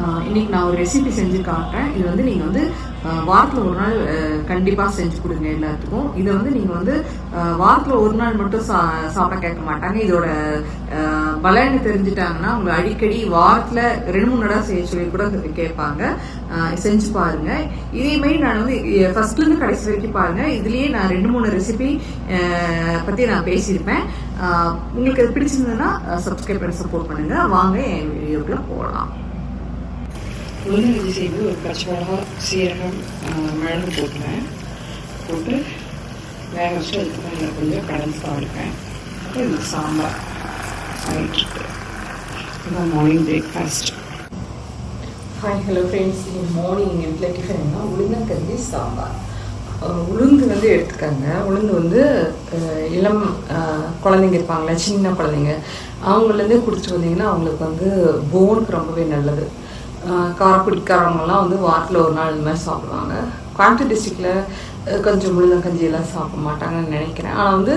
இன்றைக்கி இன்னைக்கு நான் ஒரு ரெசிபி செஞ்சு காட்டுறேன். இது வந்து நீங்கள் வந்து வாரத்தில் ஒரு நாள் கண்டிப்பாக செஞ்சு கொடுங்க எல்லாத்துக்கும். இதை வந்து நீங்கள் வந்து வாரத்தில் ஒரு நாள் மட்டும் சா சாப்பிட கேட்க மாட்டாங்க. இதோட பலன்னு தெரிஞ்சுட்டாங்கன்னா உங்களை அடிக்கடி வாரத்தில் ரெண்டு மூணு தடவை செய்ய சொல்லி கூட கேட்பாங்க. செஞ்சு பாருங்க. இதேமாரி நான் வந்து ஃபர்ஸ்ட்லேருந்து கடைசி வரைக்கும் பாருங்க. இதுலேயே நான் ரெண்டு மூணு ரெசிபி பற்றி நான் பேசியிருப்பேன். உங்களுக்கு அது பிடிச்சிருந்ததுன்னா சப்ஸ்கிரைப் பண்ணி சப்போர்ட் பண்ணுங்க. வாங்க என் வீடியோக்குள்ளே போகலாம். உளுந்தங்கஞ்சி செய்து ஒரு பச்சை மிளகா சீரகம் மிளகு போட்டுவேன் போட்டு வேக வச்சுட்டு அதுக்கப்புறம் இதில் கொஞ்சம் கடந்து தாளிப்பேன் அப்புறம் இந்த சாம்பார். ஆகிட்டுருக்கு இதுதான் morning breakfast hi hello friends இன்னைக்கு மார்னிங் எங்கள் வீட்டில் டிஃபன் என்ன உளுந்தங்கஞ்சி சாம்பார். உளுந்து வந்து எடுத்துக்காங்க. உளுந்து வந்து இளம் குழந்தைங்க இருப்பாங்களே சின்ன குழந்தைங்க அவங்களேருந்தே குடிச்சிட்டு வந்தீங்கன்னா அவங்களுக்கு வந்து போனுக்கு ரொம்பவே நல்லது. காரம் பிடிக்காரவங்கலாம் வந்து வாரத்தில் ஒரு நாள் இந்த மாதிரி சாப்பிடுவாங்க. கோயம்புத்தூர் டிஸ்ட்ரிக்டில் கொஞ்சம் உளுந்தங்கஞ்சி எல்லாம் சாப்பிட மாட்டாங்கன்னு நினைக்கிறேன். ஆனால் வந்து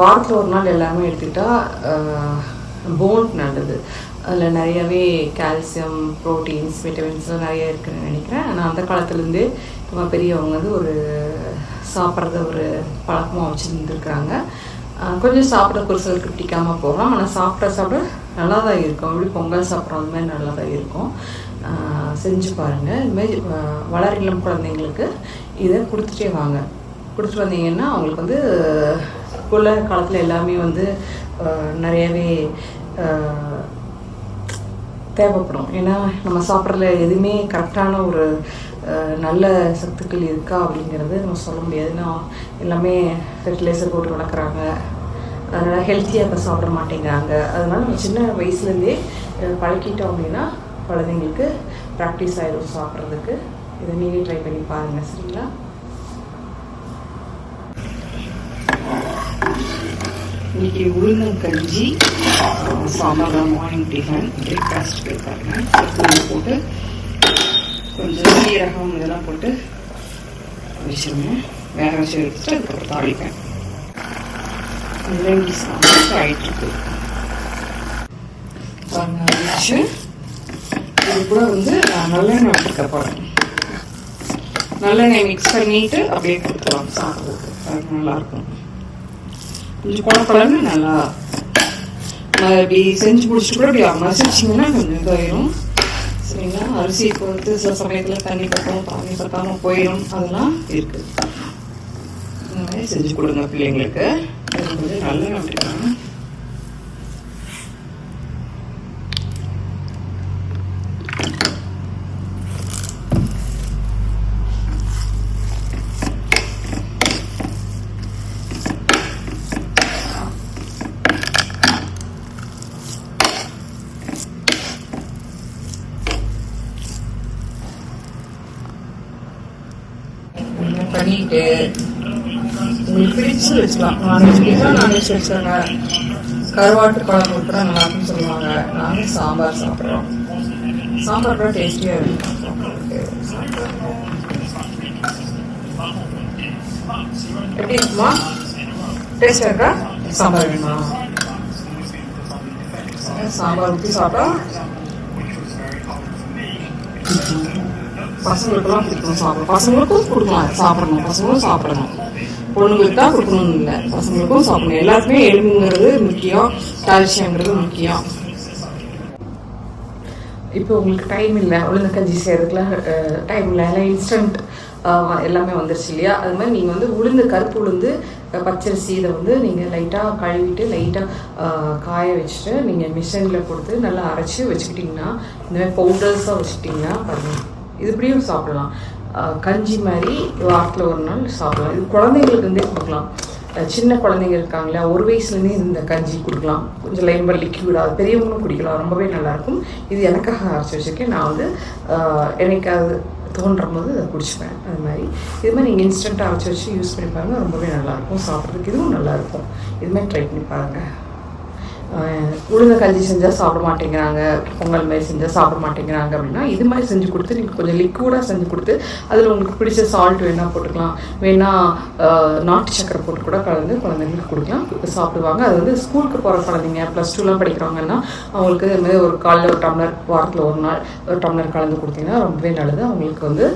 வாரத்தில் ஒரு நாள் எல்லாமே எடுத்துக்கிட்டால் போனுக்கு நல்லது. அதில் நிறையவே கால்சியம் ப்ரோட்டீன்ஸ் விட்டமின்ஸ்லாம் நிறைய இருக்குன்னு நினைக்கிறேன். ஆனால் அந்த காலத்துலேருந்தே நம்ம பெரியவங்க வந்து ஒரு சாப்பிட்றத ஒரு பழக்கமாக வச்சுருந்துருக்குறாங்க. கொஞ்சம் சாப்பிட ஒரு சிலருக்கு பிடிக்காமல் போகலாம். ஆனால் சாப்பிட சாப்பிட நல்லா தான் இருக்கும். எப்படி பொங்கல் சாப்பிட்றோம் அந்த மாதிரி நல்லா தான் இருக்கும் செஞ்சு பாருங்கள் இதுமாரி வளர இளம் குழந்தைங்களுக்கு இதை கொடுத்துட்டே வாங்க. கொடுத்துட்டு வந்தீங்கன்னா அவங்களுக்கு வந்து உள்ள காலத்தில் எல்லாமே வந்து நிறையவே தேவைப்படும். ஏன்னா நம்ம சாப்பிட்றதுல எதுவுமே கரெக்டான ஒரு நல்ல சத்துக்கள் இருக்கா அப்படிங்கிறது நம்ம சொல்ல முடியாது. ஏன்னா எல்லாமே ஃபெர்டிலைசர் போட்டு வளர்க்குறாங்க. அதனால் ஹெல்த்தியாக இப்போ சாப்பிட மாட்டேங்கிறாங்க. அதனால் நம்ம சின்ன வயசுலேருந்தே பழக்கிட்டோம் அப்படின்னா குழந்தைங்களுக்கு ப்ராக்டிஸ் ஆகிடும் சாப்பிட்றதுக்கு. இதை நீங்கள் ட்ரை பண்ணி பாருங்கள் சரிங்களா? இன்னைக்கு உளுந்தங்கஞ்சி ஆஹ், சாம்பார் மார்னிங் டிஃபன் பிரேக்ஃபாஸ்ட் போயிருக்காங்க போட்டு கொஞ்சம் சீரகம் இதெல்லாம் போட்டு வச்சிருந்தேன் வேக வச்சு வச்சுட்டு அதுக்கப்புறம் தாளிப்பேன். முள்ளங்கி சாம்பார் ஆகிட்டுருக்கு பாருங்க வச்சு. இது கூட வந்து நல்லெண்ணெய் விட்டுக்க போகிறேன் நல்லெண்ணெய் மிக்ஸ் பண்ணிட்டு அப்படியே கொடுத்துலாம் சாப்பிடுறது அது நல்லாயிருக்கும் கொஞ்சம் குழப்பலன்னு நல்லா இப்படி செஞ்சு முடிச்சுட்டு கூட இப்படி மசிச்சிங்கன்னா கொஞ்சம் இதாயிரும். சரிங்களா? அரிசி பொறுத்து சில சமயத்தில் தண்ணி பத்தம் தண்ணி பத்தாமல் போயிடும் அதெல்லாம் இருக்குது. மாதிரி செஞ்சு கொடுங்க பிள்ளைங்களுக்கு. கொஞ்சம் நல்ல விட்டுருக்காங்க இதெல்லாம் பண்ணிட்டு உங்களுக்கு பிடிச்சு வச்சுக்கலாம். நான்வெஜ் கேட்டால் நான்வெஜ் வச்சாங்க கருவாட்டு குழம்பு கூட நல்லா இருக்குன்னு சொல்லுவாங்க. நாங்கள் சாம்பார் சாப்பிட்றோம். சாம்பார் கூட டேஸ்டியாக இருக்கும் எப்படி இருக்குமா? டேஸ்டாக இருக்கா? சாம்பார் வேணுமா? சாம்பார் ஊற்றி சாப்பிட்டா பசங்களுக்கெல்லாம் பிடிக்கும் சாப்பிடும் பசங்களுக்கும் கொடுக்கலாம் சாப்பிடணும் பசங்களும் சாப்பிடணும். பொண்ணுங்களுக்கு தான் கொடுக்கணும்னு இல்லை பசங்களுக்கும் சாப்பிடணும். எல்லாருக்குமே எலும்புங்கிறது முக்கியம் கால்சியம்ங்கிறது முக்கியம். இப்போ உங்களுக்கு டைம் இல்லை உளுந்த கஞ்சி செய்கிறதுக்குலாம் டைம் இல்லை. எல்லாம் இன்ஸ்டன்ட் எல்லாமே வந்துருச்சு இல்லையா? அது மாதிரி நீங்கள் வந்து உளுந்து கருப்பு உளுந்து பச்சரிசி இதை வந்து நீங்கள் லைட்டாக கழுவிட்டு லைட்டாக காய வச்சுட்டு நீங்கள் மிஷினில் கொடுத்து நல்லா அரைச்சி வச்சுக்கிட்டிங்கன்னா இந்த மாதிரி பவுடர்ஸாக வச்சுக்கிட்டிங்கன்னா பாருங்கள் இது இப்படியும் சாப்பிடலாம். கஞ்சி மாதிரி வாரத்தில் ஒரு நாள் சாப்பிடலாம். இது குழந்தைங்களுக்கு இருந்தே கொடுக்கலாம். சின்ன குழந்தைங்க இருக்காங்களா ஒரு வயசுலேருந்தே இந்த கஞ்சி கொடுக்கலாம். கொஞ்சம் லைம்பர் லிக்விடாக அது பெரியவங்களும் குடிக்கலாம். ரொம்பவே நல்லாயிருக்கும். இது எனக்காக அரைச்சி வச்சுருக்கேன். நான் வந்து என்னைக்காவது தோன்றும் போது அதை குடிச்சுப்பேன். அது மாதிரி. இது மாதிரி நீங்கள் இன்ஸ்டண்ட்டாக அரைச்சி வச்சு யூஸ் பண்ணி பாருங்கள் ரொம்பவே நல்லாயிருக்கும். சாப்பிட்றதுக்கு இதுவும் நல்லாயிருக்கும். இது மாதிரி ட்ரை பண்ணி பாருங்கள் உளுந்த கஞ்சி செஞ்சால் சாப்பிட மாட்டேங்கிறாங்க பொங்கல் மாதிரி செஞ்சால் சாப்பிட மாட்டேங்கிறாங்க அப்படின்னா இது மாதிரி செஞ்சு கொடுத்து நீங்கள் கொஞ்சம் லிக்விடாக செஞ்சு கொடுத்து அதில் உங்களுக்கு பிடிச்ச சால்ட் வேணால் போட்டுக்கலாம். வேணால் நாட்டு சக்கரை போட்டு கூட கலந்து குழந்தைங்களுக்கு கொடுக்கலாம். இப்போ சாப்பிடுவாங்க. அது வந்து ஸ்கூலுக்கு போகிற குழந்தைங்க ப்ளஸ் டூலாம் படிக்கிறவங்கன்னா அவங்களுக்கு இது மாதிரி ஒரு காலையில் ஒரு டம்ளர் வாரத்தில் ஒரு நாள் ஒரு டம்ளர் கலந்து கொடுத்தீங்கன்னா ரொம்பவே நல்லது. அவங்களுக்கு வந்து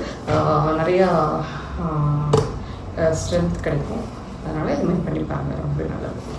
நிறையா ஸ்ட்ரென்த் கிடைக்கும். அதனால் இது மாதிரி பண்ணி பாருங்க. ரொம்பவே நல்லது.